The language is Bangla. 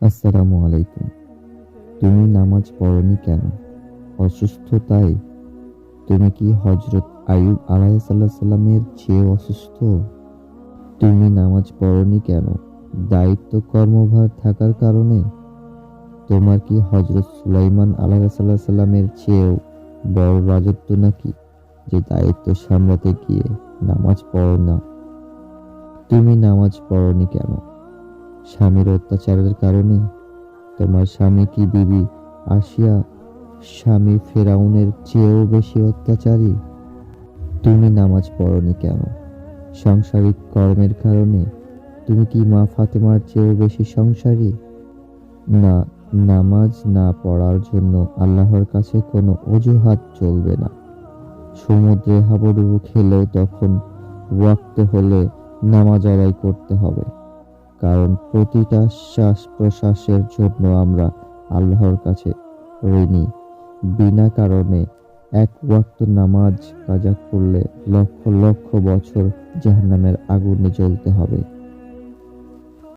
আসসালামু আলাইকুম। তুমি নামাজ পড়নি কেন? অসুস্থ তাই তুমি কি হজরত আয়ুব আলাইসাল্লামের চেয়ে অসুস্থ? তুমি নামাজ পড়নি কেন? দায়িত্ব কর্মভার থাকার কারণে? তোমার কি হজরত সুলাইমান আলাইসাল্লামের চেয়েও বড় রাজত্ব নাকি, যে দায়িত্ব সামলাতে গিয়ে নামাজ পড়ো না? তুমি নামাজ পড়নি কেন? স্বামীর অত্যাচারের কারণে। তোমার স্বামী কি বিবি আসিয়া স্বামী ফেরাউনের চেয়েও বেশি অত্যাচারী? তুমি নামাজ পড়নি কেন? সাংসারিক কর্মের কারণে তুমি কি মা ফাতেমার চেয়েও বেশি সংসারী? না, নামাজ না পড়ার জন্য আল্লাহর কাছে কোনো অজুহাত চলবে না। সমুদ্রে হাবুডুবু খেলেও তখন ওয়াক্ত হলে নামাজ আদায় করতে হবে। কারণ প্রতিটা শ্বাস প্রশ্বাসের জন্য আমরা আল্লাহর কাছে ঋণী। বিনা কারণে এক ওয়াক্ত নামাজ কাজা করলে লক্ষ লক্ষ বছর জাহান্নামের আগুনে জ্বলতে হবে।